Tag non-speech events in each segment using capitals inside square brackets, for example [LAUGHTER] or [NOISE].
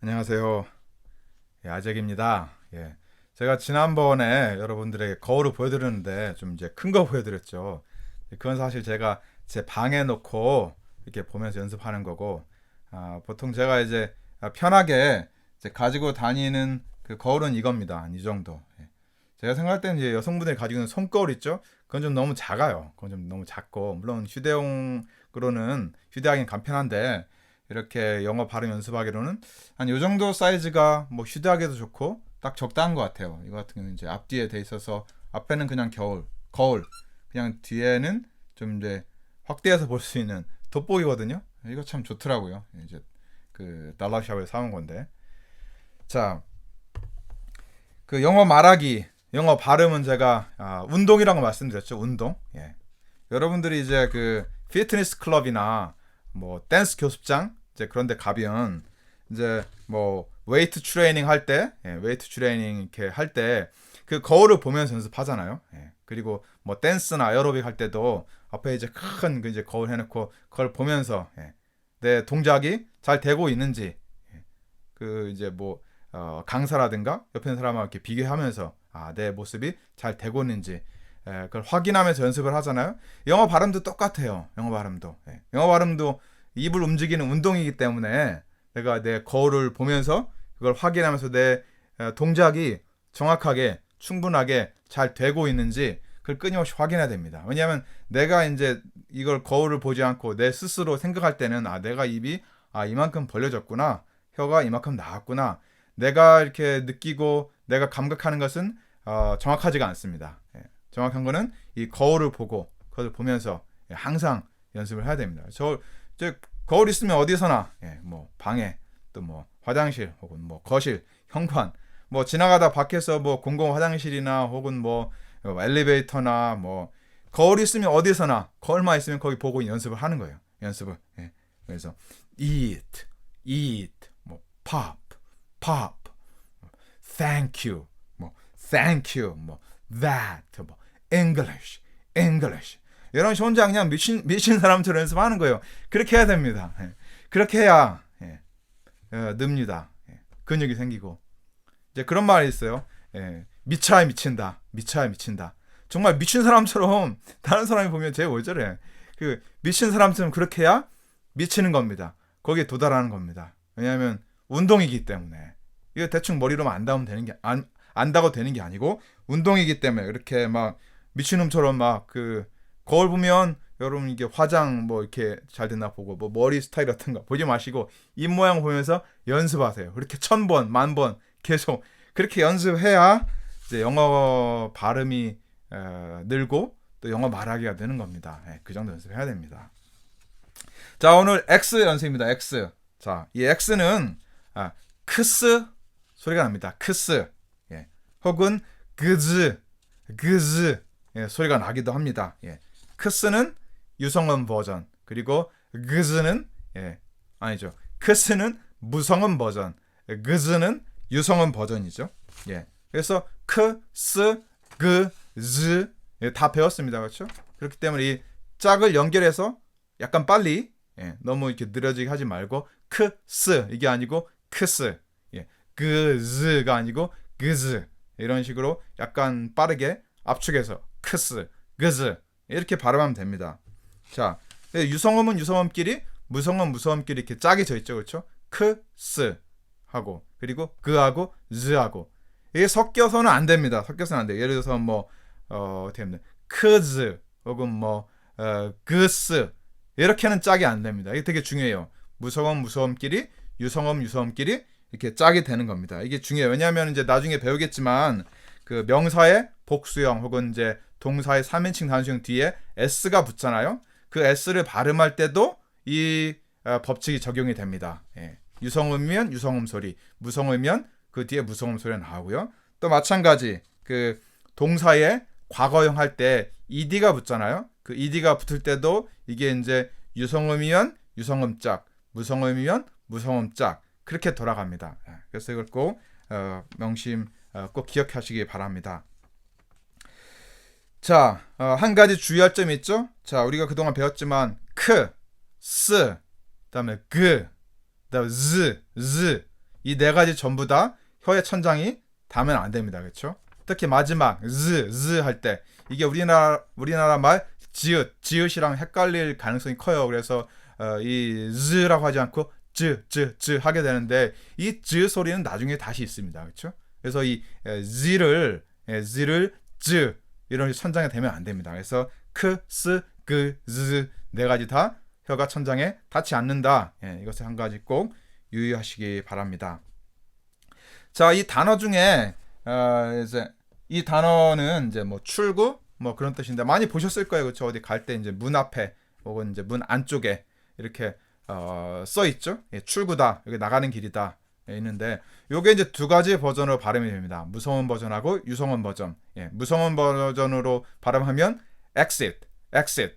안녕하세요. 예, 아잭입니다. 예. 제가 지난번에 여러분들에게 거울을 보여드렸는데 좀 이제 큰 거 보여드렸죠. 그건 사실 제가 제 방에 놓고 이렇게 보면서 연습하는 거고, 아, 보통 제가 이제 편하게 이제 가지고 다니는 그 거울은 이겁니다. 한이 정도. 예. 제가 생각할 때는 이제 여성분들이 가지고 있는 손거울 있죠? 그건 좀 너무 작아요. 그건 좀 너무 작고, 물론 휴대용으로는 휴대하기는 간편한데, 이렇게 영어 발음 연습하기로는 한 요 정도 사이즈가 뭐 휴대하기도 좋고 딱 적당한 것 같아요. 이거 같은 경우는 이제 앞뒤에 돼 있어서 앞에는 그냥 겨울, 거울, 그냥 뒤에는 좀 이제 확대해서 볼 수 있는 돋보기거든요. 이거 참 좋더라고요. 이제 그 달러샵에 사온 건데. 자, 그 영어 말하기, 영어 발음은 제가 아, 운동이라고 말씀드렸죠. 운동. 예. 여러분들이 이제 그 피트니스 클럽이나 뭐 댄스 교습장 이제 그런데 가면 이제 뭐 웨이트 트레이닝 할 때, 예, 웨이트 트레이닝 이렇게 할 때 그 거울을 보면서 연습하잖아요. 예, 그리고 뭐 댄스나 에어로빅 할 때도 앞에 이제 큰그 이제 거울 해놓고 그걸 보면서 예, 내 동작이 잘 되고 있는지 예, 그 이제 뭐 어, 강사라든가 옆에 있는 사람하고 이렇게 비교하면서 아, 내 모습이 잘 되고 있는지 예, 그걸 확인하면서 연습을 하잖아요. 영어 발음도 똑같아요. 영어 발음도. 예. 영어 발음도 입을 움직이는 운동이기 때문에 내가 내 거울을 보면서 그걸 확인하면서 내 어, 동작이 정확하게 충분하게 잘 되고 있는지 그걸 끊임없이 확인해야 됩니다. 왜냐하면 내가 이제 이걸 거울을 보지 않고 내 스스로 생각할 때는 아 내가 입이 아 이만큼 벌려졌구나 혀가 이만큼 나왔구나 내가 이렇게 느끼고 내가 감각하는 것은 어, 정확하지가 않습니다. 예. 정확한 거는 이 거울을 보고 그걸 보면서 예, 항상 연습을 해야 됩니다. 저 이제 거울 있으면 어디서나 예, 뭐 방에 또 뭐 화장실 혹은 뭐 거실, 현관 뭐 지나가다 밖에서 뭐 공공 화장실이나 혹은 뭐 엘리베이터나 뭐 거울 있으면 어디서나 거울만 있으면 거기 보고 연습을 하는 거예요. 연습을. 예. 그래서 eat, eat, 뭐 pop, pop, thank you, 뭐 thank you, 뭐 that, 뭐 English, English. 식 혼자 그냥 미친 미친 사람처럼 연습하는 거예요. 그렇게 해야 됩니다. 예. 그렇게 해야 예. 어, 늡니다. 예. 근육이 생기고 이제 그런 말이 있어요. 예. 미쳐야 미친다. 미쳐야 미친다. 정말 미친 사람처럼 [LAUGHS] 다른 사람이 보면 쟤왜 저래? 그 미친 사람처럼 그렇게 해야 미치는 겁니다. 거기에 도달하는 겁니다. 왜냐하면 운동이기 때문에 이거 대충 머리로만 안다면 되는 게 안, 안다고 되는 게 아니고 운동이기 때문에 이렇게 막 미친놈처럼 막 그 거울 보면 여러분 이게 화장 뭐 이렇게 잘 됐나 보고 뭐 머리 스타일 같은 거 보지 마시고 입 모양 보면서 연습하세요. 그렇게 천 번, 만 번 계속 그렇게 연습해야 이제 영어 발음이 에, 늘고 또 영어 말하기가 되는 겁니다. 예, 그 정도 연습해야 됩니다. 자 오늘 X 연습입니다. X. 자이 X는 아, 크스 소리가 납니다. 크스. 예. 혹은 그즈, 그즈 예, 소리가 나기도 합니다. 예. 크스는 유성음 버전 그리고 그즈는 예 아니죠. 크스는 무성음 버전 그즈는 유성음 버전이죠. 예 그래서 크스 그즈 예, 다 배웠습니다. 그렇죠? 그렇기 때문에 이 짝을 연결해서 약간 빨리 예, 너무 이렇게 느려지게 하지 말고 크스 이게 아니고 크스 예, 그즈가 아니고 그즈 이런 식으로 약간 빠르게 압축해서 크스 그즈 이렇게 발음하면 됩니다. 자, 유성음은 유성음끼리, 무성음 무성음끼리 이렇게 짝이 져 있죠, 그렇죠? 크, 스 하고 그리고 그하고 즈하고 이게 섞여서는 안 됩니다. 섞여서는 안 돼요. 예를 들어서 뭐 어, 어떻게 하면 크즈 혹은 뭐 어, 그스 이렇게는 짝이 안 됩니다. 이게 되게 중요해요. 무성음 무성음끼리, 유성음 유성음끼리 이렇게 짝이 되는 겁니다. 이게 중요해요. 왜냐하면 이제 나중에 배우겠지만 그 명사의 복수형 혹은 이제 동사의 3인칭 단수형 뒤에 s가 붙잖아요. 그 s를 발음할 때도 이 어, 법칙이 적용이 됩니다. 예. 유성음이면 유성음 소리, 무성음이면 그 뒤에 무성음 소리가 나오고요. 또 마찬가지 그 동사의 과거형 할 때 ed가 붙잖아요. 그 ed가 붙을 때도 이게 이제 유성음이면 유성음 짝, 무성음이면 무성음 짝 그렇게 돌아갑니다. 예. 그래서 이걸 꼭 어, 명심 어, 꼭 기억하시기 바랍니다. 자, 어, 한 가지 주의할 점이 있죠? 자, 우리가 그동안 배웠지만 크, 스, 그다음에 그, 그다음에 즈, 즈 이 네 가지 전부 다 혀의 천장이 닿으면 안 됩니다. 그렇죠? 특히 마지막 z z 할때 이게 우리나라 우리나라 말 지읒 지읒이랑 헷갈릴 가능성이 커요. 그래서 어, 이 z라고 하지 않고 z z z 하게 되는데 이 z 소리는 나중에 다시 있습니다. 그렇죠? 그래서 이 에, z를 에, z를 z 이런 천장에 대면 안 됩니다. 그래서 크, 스, 그, z 네 가지 다 혀가 천장에 닿지 않는다. 예, 이것을 한 가지 꼭 유의하시기 바랍니다. 자, 이 단어 중에 어, 이제 이 단어는 이제 뭐 출구 뭐 그런 뜻인데 많이 보셨을 거예요. 그렇죠? 어디 갈 때 이제 문 앞에 혹은 이제 문 안쪽에 이렇게 어, 써 있죠. 예, 출구다. 여기 나가는 길이다. 예, 있는데 요게 이제 두 가지 버전으로 발음이 됩니다. 무성음 버전하고 유성음 버전. 예, 무성음 버전으로 발음하면 exit, exit,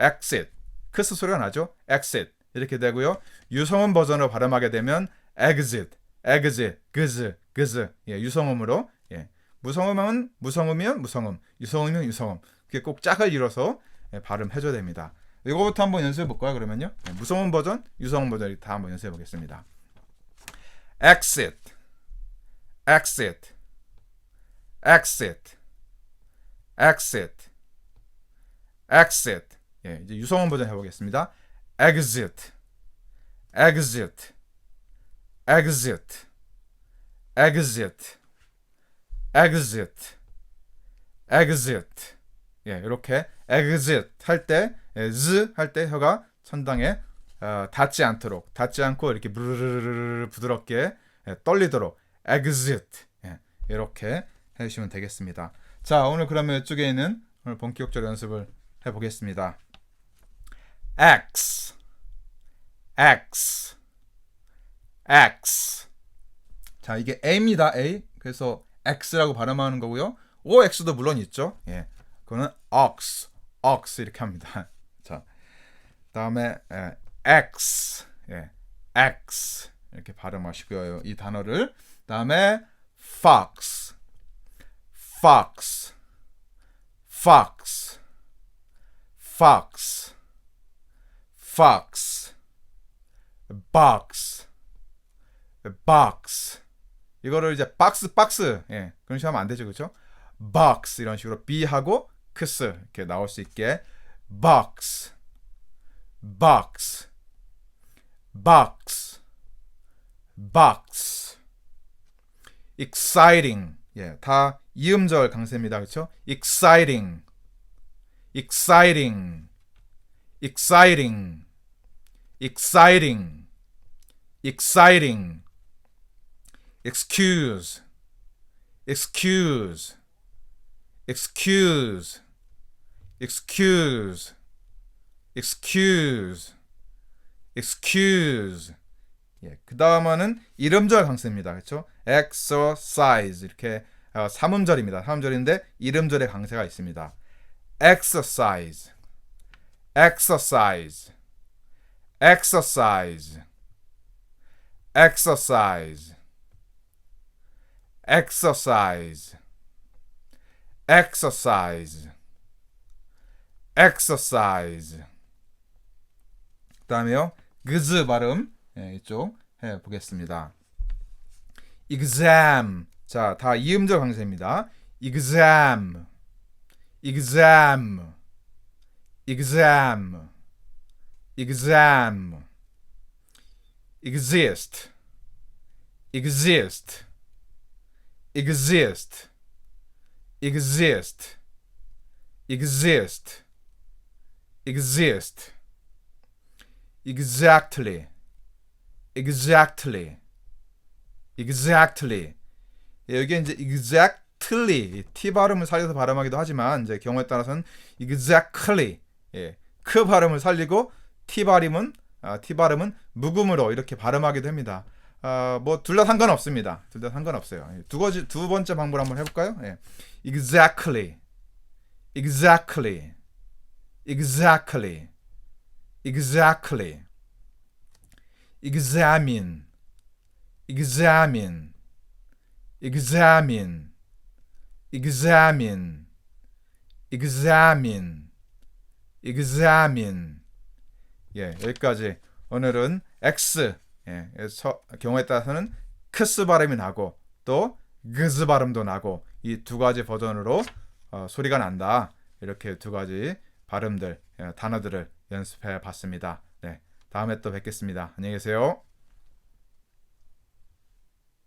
exit. 크스 소리가 나죠? exit 이렇게 되고요. 유성음 버전으로 발음하게 되면 exit, exit, 그즈, 그즈. 예, 유성음으로. 예. 무성음은 무성음이면 무성음, 유성음이면 유성음. 그게 꼭 짝을 이뤄서 예, 발음해 줘야 됩니다. 이거부터 한번 연습해 볼까요? 그러면요. 예, 무성음 버전, 유성음 버전 다 한번 연습해 보겠습니다. Exit, exit, exit, exit, exit. 예, 이제 유성음 버전 해보겠습니다. exit, exit, exit, exit, exit, exit. 예, 이렇게 exit 할 때, 예, z 할 때 혀가 천장에 어, 닿지 않도록, 닿지 않고 이렇게 부르르르 부드럽게 예, 떨리도록 exit 예, 이렇게 해주시면 되겠습니다. 자, 오늘 그러면 이쪽에 있는 오늘 본격적으로 연습을 해보겠습니다. X, X, X. 자, 이게 A입니다. A. 그래서 X라고 발음하는 거고요. OX도 물론 있죠. 예, 그거는 ox, ox 이렇게 합니다. [LAUGHS] 자, 다음에 예, X, 예, X. 이렇게 발음하시고요. 이 단어를. 다음에 fox, fox, fox, fox, fox, box, box. 이거를 이제 박스 박스 예. 그런 식으로 하면 안 되죠. 그렇죠? box 이런 식으로 b 하고 크스 이렇게 나올 수 있게. Box, box, box, box, exciting 예 다 이음절 강세입니다 그렇죠? exciting, exciting, exciting, exciting, exciting, excuse, excuse, excuse, excuse, excuse, Excuse. 예, 그 다음은 이름절 강세입니다. 그렇죠? exercise 이렇게 어, 삼음절입니다. 삼음절인데 이름절의 강세가 있습니다. exercise, exercise, exercise, exercise, exercise, exercise, exercise. 그다음에요. 그즈 발음 예, 이쪽 해 보겠습니다. exam. 자, 다 이음절 강세입니다. exam. exam. exam. exam. exist. exist. exist. exist. exist. exist. Exactly. exactly. exactly. 예, 여기 이제 exactly t 발음을 살려서 발음하기도 하지만 이제 경우에 따라서는 exactly 예, 크 발음을 살리고 t 발음은 아, t 발음은 묵음으로 이렇게 발음하기도 합니다. 아, 뭐 둘 다 상관없습니다. 둘 다 상관없어요. 예, 두 가지 두 번째 방법 한번 해볼까요? 예. exactly, exactly, exactly, exactly, examine, examine, examine, examine, examine, examine. 예, 여기까지. 오늘은 X, 예, 서, 경우에 따라서는 크스 발음이 나고 또 그즈 발음도 나고 이 두 가지 버전으로 어, 소리가 난다. 이렇게 두 가지 발음들, 예, 단어들을 연습해 봤습니다. 네. 다음에 또 뵙겠습니다. 안녕히 계세요.